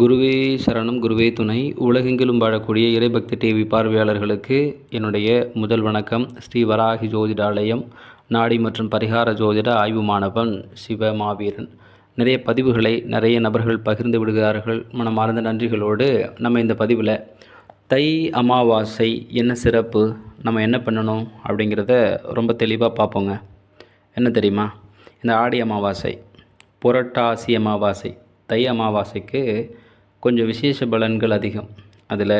குருவே சரணம் குருவே துணை. உலகெங்கிலும் வாழக்கூடிய இறைபக்தி டிவி பார்வையாளர்களுக்கு என்னுடைய முதல் வணக்கம். ஸ்ரீ வராகி ஜோதிடாலயம் நாடி மற்றும் பரிகார ஜோதிட ஆய்வு மாணவன் சிவ மாவீரன் நிறைய பதிவுகளை நிறைய நபர்கள் பகிர்ந்து விடுகிறார்கள். மனமார்ந்த நன்றிகளோடு நம்ம இந்த பதிவில் தை அமாவாசை என்ன சிறப்பு நம்ம என்ன பண்ணணும் அப்படிங்கிறத ரொம்ப தெளிவாக பார்ப்போங்க. என்ன தெரியுமா? இந்த ஆடி அமாவாசை புரட்டாசி அமாவாசை தை அமாவாசைக்கு கொஞ்சம் விசேஷ பலன்கள் அதிகம். அதில்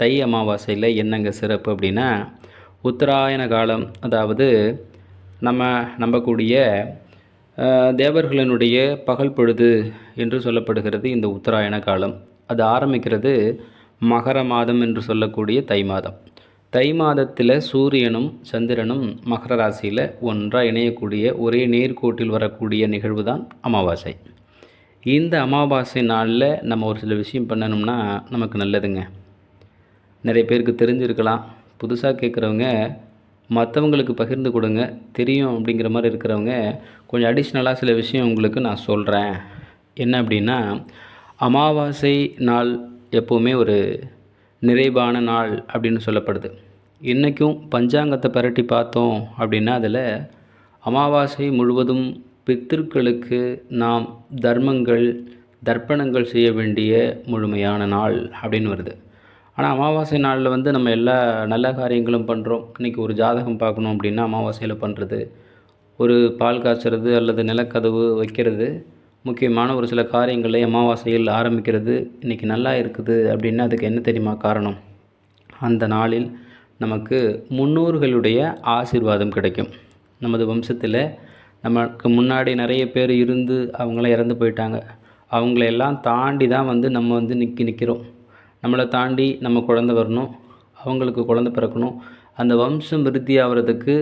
தை அமாவாசையில் என்னங்க சிறப்பு அப்படின்னா உத்தராயண காலம் அதாவது நம்ம நம்பக்கூடிய தேவர்களினுடைய பகல் பொழுது என்று சொல்லப்படுகிறது இந்த உத்தராயண காலம். அது ஆரம்பிக்கிறது மகர மாதம் என்று சொல்லக்கூடிய தை மாதம். தை மாதத்தில் சூரியனும் சந்திரனும் மகர ராசியில் ஒன்றாக இணையக்கூடிய ஒரே நேர்கோட்டில் வரக்கூடிய நிகழ்வு தான் அமாவாசை. இந்த அமாவாசை நாளில் நம்ம ஒரு சில விஷயம் பண்ணணும்னா நமக்கு நல்லதுங்க. நிறைய பேருக்கு தெரிஞ்சிருக்கலாம். புதுசாக கேட்குறவங்க மற்றவங்களுக்கு பகிர்ந்து கொடுங்க. தெரியும் அப்படிங்கிற மாதிரி இருக்கிறவங்க கொஞ்சம் அடிஷ்னலாக சில விஷயம் உங்களுக்கு நான் சொல்கிறேன் என்ன அப்படின்னா அமாவாசை நாள் எப்போவுமே ஒரு நிறைவான நாள் அப்படின்னு சொல்லப்படுது. இன்றைக்கும் பஞ்சாங்கத்தை பரட்டி பார்த்தோம் அப்படின்னா அதில் அமாவாசை முழுவதும் பித்திருக்களுக்கு நாம் தர்மங்கள் தர்ப்பணங்கள் செய்ய வேண்டிய முழுமையான நாள் அப்படின்னு வருது. ஆனால் அமாவாசை நாளில் வந்து நம்ம எல்லா நல்ல காரியங்களும் பண்ணுறோம் இன்றைக்கி ஒரு ஜாதகம் பார்க்கணும் அப்படின்னா அமாவாசையில் பண்ணுறது ஒரு பால் காய்ச்சறது அல்லது நிலக்கதவு வைக்கிறது முக்கியமான ஒரு சில காரியங்களை அமாவாசையில் ஆரம்பிக்கிறது இன்றைக்கி நல்லா இருக்குது அப்படின்னா அதுக்கு என்ன தெரியுமா காரணம்? அந்த நாளில் நமக்கு முன்னோர்களுடைய ஆசீர்வாதம் கிடைக்கும். நமது வம்சத்தில் நமக்கு முன்னாடி நிறைய பேர் இருந்து அவங்களாம் இறந்து போயிட்டாங்க. அவங்களையெல்லாம் தாண்டி தான் வந்து நம்ம வந்து நிற்கி நிற்கிறோம் நம்மளை தாண்டி நம்ம குழந்தை வரணும். அவங்களுக்கு குழந்தை பிறக்கணும். அந்த வம்சம் விருத்தி ஆகிறதுக்கு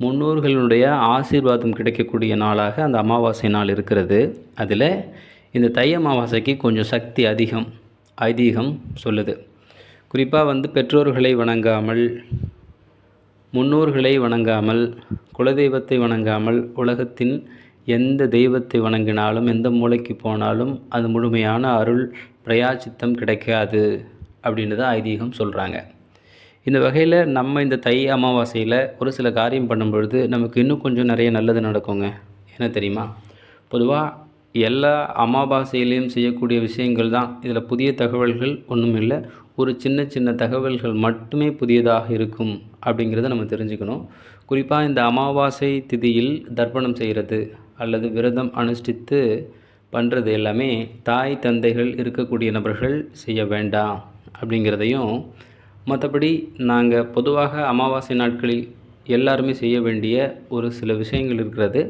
முன்னோர்களுடைய ஆசீர்வாதம் கிடைக்கக்கூடிய நாளாக அந்த அமாவாசை நாள் இருக்கிறது. அதில் இந்த தை அமாவாசைக்கு கொஞ்சம் சக்தி அதிகம் ஐதீகம் சொல்லுது. குறிப்பாக வந்து பெற்றோர்களை வணங்காமல் முன்னோர்களை வணங்காமல் குலதெய்வத்தை வணங்காமல் உலகத்தின் எந்த தெய்வத்தை வணங்கினாலும் எந்த மூலைக்கு போனாலும் அது முழுமையான அருள் பிரயாச்சித்தம் கிடைக்காது அப்படின்னு தான் ஐதீகம் சொல்கிறாங்க இந்த வகையில் நம்ம இந்த தை அமாவாசையில் ஒரு சில காரியம் பண்ணும்பொழுது நமக்கு இன்னும் கொஞ்சம் நிறைய நல்லது நடக்குங்க. என்ன தெரியுமா? பொதுவாக எல்லா அமாவாசையிலையும் செய்யக்கூடிய விஷயங்கள் தான். இதில் புதிய தகவல்கள் ஒன்றும் இல்லை ஒரு சின்ன சின்ன தகவல்கள் மட்டுமே புதியதாக இருக்கும் அப்படிங்கிறத நம்ம தெரிஞ்சுக்கணும். குறிப்பாக இந்த அமாவாசை திதியில் தர்ப்பணம் செய்கிறது அல்லது விரதம் அனுஷ்டித்து பண்ணுறது எல்லாமே தாய் தந்தைகள் இருக்கக்கூடிய நபர்கள் செய்ய வேண்டாம் அப்படிங்கிறதையும் மற்றபடி நாங்கள் பொதுவாக அமாவாசை நாட்களில் எல்லாருமே செய்ய வேண்டிய ஒரு சில விஷயங்கள் இருக்கிறது.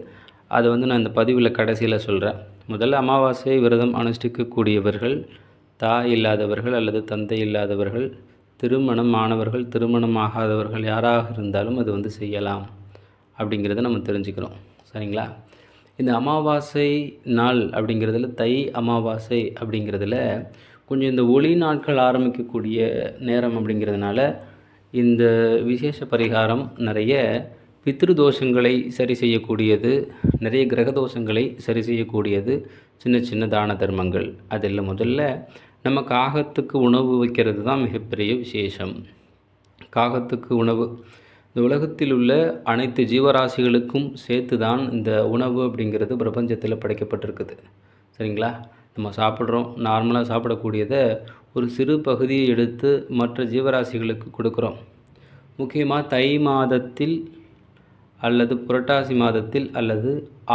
அதை வந்து நான் இந்த பதிவில் கடைசியில் சொல்கிறேன் முதல்ல அமாவாசை விரதம் அனுஷ்டிக்கக்கூடியவர்கள் தாய் இல்லாதவர்கள் அல்லது தந்தை இல்லாதவர்கள் திருமணம் ஆனவர்கள் திருமணம் ஆகாதவர்கள் யாராக இருந்தாலும் அது வந்து செய்யலாம் அப்படிங்கிறத நம்ம தெரிஞ்சுக்கிறோம். சரிங்களா? இந்த அமாவாசை நாள் அப்படிங்கிறதுல தை அமாவாசை அப்படிங்கிறதுல கொஞ்சம் இந்த ஒளி நாட்கள் ஆரம்பிக்கக்கூடிய நேரம் அப்படிங்கிறதுனால இந்த விசேஷ பரிகாரம் நிறைய பித்ருதோஷங்களை சரி செய்யக்கூடியது நிறைய கிரக தோஷங்களை சரி செய்யக்கூடியது சின்ன சின்ன தான தர்மங்கள். அதில் முதல்ல நம்ம காகத்துக்கு உணவு வைக்கிறது தான் மிகப்பெரிய விசேஷம். காகத்துக்கு உணவு. இந்த உலகத்தில் உள்ள அனைத்து ஜீவராசிகளுக்கும் சேர்த்து தான் இந்த உணவு அப்படிங்கிறது பிரபஞ்சத்தில் படைக்கப்பட்டிருக்குது. சரிங்களா? நம்ம சாப்பிட்றோம் நார்மலாக சாப்பிடக்கூடியதை ஒரு சிறு பகுதியை எடுத்து மற்ற ஜீவராசிகளுக்கு கொடுக்குறோம். முக்கியமாக தை மாதத்தில் அல்லது புரட்டாசி மாதத்தில் அல்லது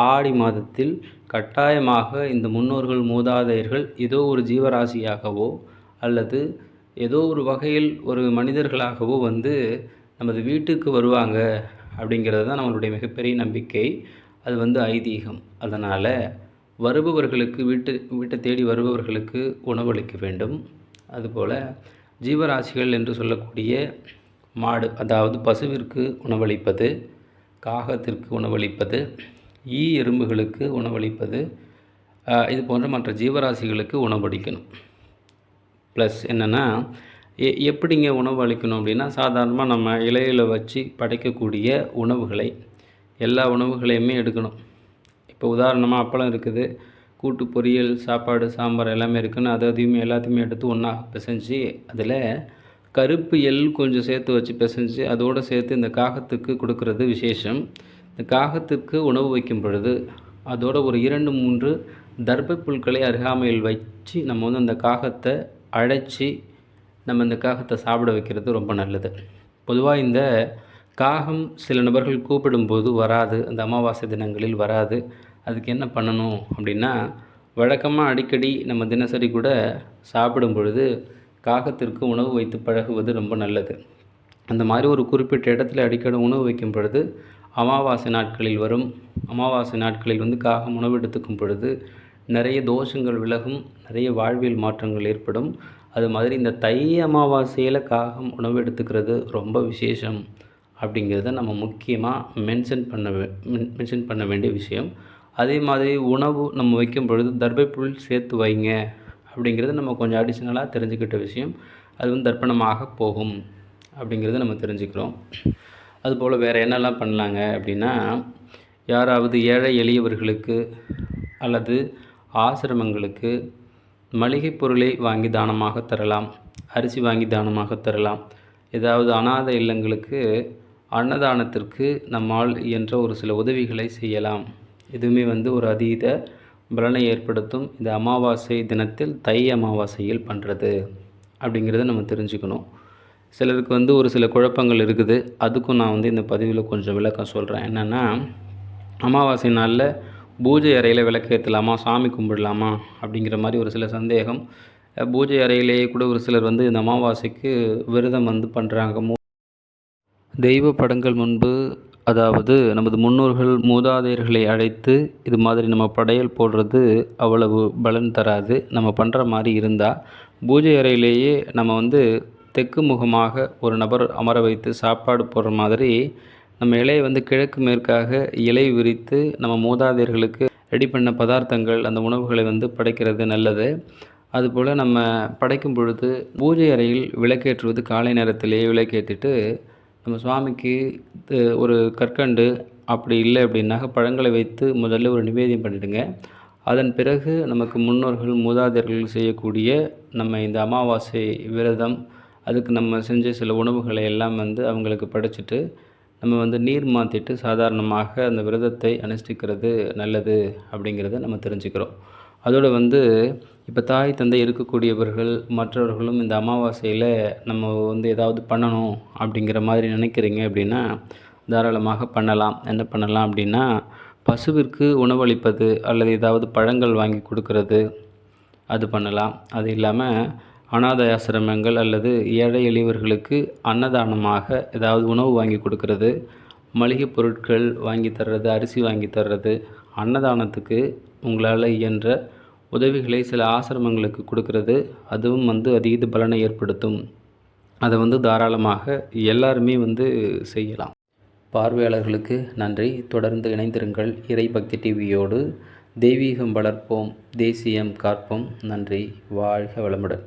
ஆடி மாதத்தில் கட்டாயமாக இந்த முன்னோர்கள் மூதாதையர்கள் ஏதோ ஒரு ஜீவராசியாகவோ அல்லது ஏதோ ஒரு வகையில் ஒரு மனிதர்களாகவோ வந்து நமது வீட்டுக்கு வருவாங்க அப்படிங்கிறது தான் நம்மளுடைய மிகப்பெரிய நம்பிக்கை. அது வந்து ஐதீகம். அதனால் வருபவர்களுக்கு வீட்டு வீட்டை தேடி வருபவர்களுக்கு உணவளிக்க வேண்டும். அதுபோல் ஜீவராசிகள் என்று சொல்லக்கூடிய மாடு அதாவது பசுவிற்கு உணவளிப்பது காகத்திற்கு உணவளிப்பது ஈ எறும்புகளுக்கு உணவளிப்பது இது போன்ற மற்ற ஜீவராசிகளுக்கு உணவளிக்கணும். ப்ளஸ் என்னென்னா எ எப்படிங்க உணவு அளிக்கணும் அப்படின்னா சாதாரணமாக நம்ம இலையில் வச்சு படைக்கக்கூடிய உணவுகளை எல்லா உணவுகளையுமே எடுக்கணும். இப்போ உதாரணமாக அப்பளம் இருக்குது கூட்டு பொரியல் சாப்பாடு சாம்பார் எல்லாமே இருக்குன்னு அதை அதையுமே எல்லாத்தையுமே எடுத்து ஒன்றா பிசைஞ்சு அதில் கருப்பு எள் கொஞ்சம் சேர்த்து வச்சு பிசைஞ்சு அதோடு சேர்த்து இந்த காகத்துக்கு கொடுக்கறது விசேஷம். இந்த காகத்துக்கு உணவு வைக்கும் பொழுது அதோட ஒரு இரண்டு மூன்று தர்பை புல்களை அருகாமையில் வச்சு நம்ம வந்து அந்த காகத்தை அழைச்சி நம்ம இந்த காகத்தை சாப்பிட வைக்கிறது ரொம்ப நல்லது. பொதுவாக இந்த காகம் சில நபர்கள் கூப்பிடும்போது வராது. அந்த அமாவாசை தினங்களில் வராது. அதுக்கு என்ன பண்ணணும் அப்படின்னா வழக்கமாக அடிக்கடி நம்ம தினசரி கூட சாப்பிடும் பொழுது காகத்திற்கு உணவு வைத்து பழகுவது ரொம்ப நல்லது. அந்த மாதிரி ஒரு குறிப்பிட்ட இடத்துல அடிக்கடி உணவு வைக்கும் பொழுது அமாவாசை நாட்களில் வரும். அமாவாசை நாட்களில் வந்து காகம் உணவு எடுத்துக்கும் பொழுது நிறைய தோஷங்கள் விலகும் நிறைய வாழ்வியல் மாற்றங்கள் ஏற்படும். அது மாதிரி இந்த தை அமாவாசையில் காகம் உணவு எடுத்துக்கிறது ரொம்ப விசேஷம் அப்படிங்கிறத நம்ம முக்கியமாக மென்ஷன் பண்ண மென்ஷன் பண்ண வேண்டிய விஷயம். அதே மாதிரி உணவு நம்ம வைக்கும் பொழுது தர்பை புல் சேர்த்து வைங்க. அப்படிங்கிறது நம்ம கொஞ்சம் அடிஷ்னலாக தெரிஞ்சுக்கிட்ட விஷயம். அது வந்து தர்ப்பணமாக போகும் அப்படிங்கிறத நம்ம தெரிஞ்சுக்கிறோம். அதுபோல் வேறு என்னெல்லாம் பண்ணலாங்க அப்படின்னா யாராவது ஏழை எளியவர்களுக்கு அல்லது ஆசிரமங்களுக்கு மளிகை பொருளை வாங்கி தானமாக தரலாம் அரிசி வாங்கி தானமாக தரலாம். ஏதாவது அனாத இல்லங்களுக்கு அன்னதானத்திற்கு நம்மால் இயன்ற ஒரு சில உதவிகளை செய்யலாம். இதுவுமே வந்து ஒரு அதீத பலனை ஏற்படுத்தும் இந்த அமாவாசை தினத்தில் தை அமாவாசையில் பண்ணுறது அப்படிங்கிறத நம்ம தெரிஞ்சுக்கணும். சிலருக்கு வந்து ஒரு சில குழப்பங்கள் இருக்குது. அதுக்கும் நான் வந்து இந்த பதிவில் கொஞ்சம் விளக்கம் சொல்கிறேன் என்னென்னா அமாவாசை நாளில் பூஜை அறையில் விளக்கேற்றலாமா சாமி கும்பிடலாமா? அப்படிங்கிற மாதிரி ஒரு சில சந்தேகம். பூஜை அறையிலேயே கூட ஒரு சிலர் வந்து இந்த அமாவாசைக்கு விரதம் வந்து பண்ணுறாங்க தெய்வ படங்கள் முன்பு அதாவது நமது முன்னோர்கள் மூதாதையர்களை அழைத்து இது மாதிரி நம்ம படையல் போடுறது அவ்வளவு பலன் தராது. நம்ம பண்ணுற மாதிரி இருந்தால் பூஜை அறையிலேயே நம்ம வந்து தெற்கு முகமாக ஒரு நபர் அமர வைத்து சாப்பாடு போடுற மாதிரி நம்ம இலையை வந்து கிழக்கு மேற்காக இலை விரித்து நம்ம மூதாதையர்களுக்கு ரெடி பண்ண பதார்த்தங்கள் அந்த உணவுகளை வந்து படைக்கிறது நல்லது. அதுபோல் நம்ம படைக்கும் பொழுது பூஜை அறையில் விளக்கேற்றுவது காலை நேரத்திலேயே விளக்கேற்றிட்டு நம்ம சுவாமிக்கு ஒரு கற்கண்டு அப்படி இல்லை அப்படின்னாக்க பழங்களை வைத்து முதல்ல ஒரு நிவேதியம் பண்ணிவிடுங்க அதன் பிறகு நமக்கு முன்னோர்கள் மூதாதையர்கள் செய்யக்கூடிய நம்ம இந்த அமாவாசை விரதம் அதுக்கு நம்ம செஞ்ச சில உணவுகளை எல்லாம் வந்து அவங்களுக்கு படைச்சிட்டு நம்ம வந்து நீர் மாற்றிட்டு சாதாரணமாக அந்த விரதத்தை அனுஷ்டிக்கிறது நல்லது அப்படிங்கிறத நம்ம தெரிஞ்சுக்கிறோம். அதோடு வந்து இப்போ தாய் தந்தை இருக்கக்கூடியவர்கள் மற்றவர்களும் இந்த அமாவாசையில் நம்ம வந்து ஏதாவது பண்ணணும் அப்படிங்கிற மாதிரி நினைக்கிறீங்க அப்படின்னா தாராளமாக பண்ணலாம். என்ன பண்ணலாம் அப்படின்னா பசுவிற்கு உணவளிப்பது அல்லது ஏதாவது பழங்கள் வாங்கி கொடுக்கறது அது பண்ணலாம். அது இல்லாமல் அனாதை ஆசிரமங்கள் அல்லது ஏழை எளியவர்களுக்கு அன்னதானமாக ஏதாவது உணவு வாங்கி கொடுக்கறது மளிகை பொருட்கள் வாங்கி தர்றது அரிசி வாங்கி தர்றது அன்னதானத்துக்கு உங்களால் இயன்ற உதவிகளை சில ஆசிரமங்களுக்கு கொடுக்கறது. அதுவும் வந்து அதீத பலனை ஏற்படுத்தும். அதை வந்து தாராளமாக எல்லாருமே வந்து செய்யலாம். பார்வையாளர்களுக்கு நன்றி. தொடர்ந்து இணைந்திருங்கள். இறை பக்தி டிவியோடு தெய்வீகம் வளர்ப்போம். தேசியம் காப்போம். நன்றி. வாழ்க வளமுடன்.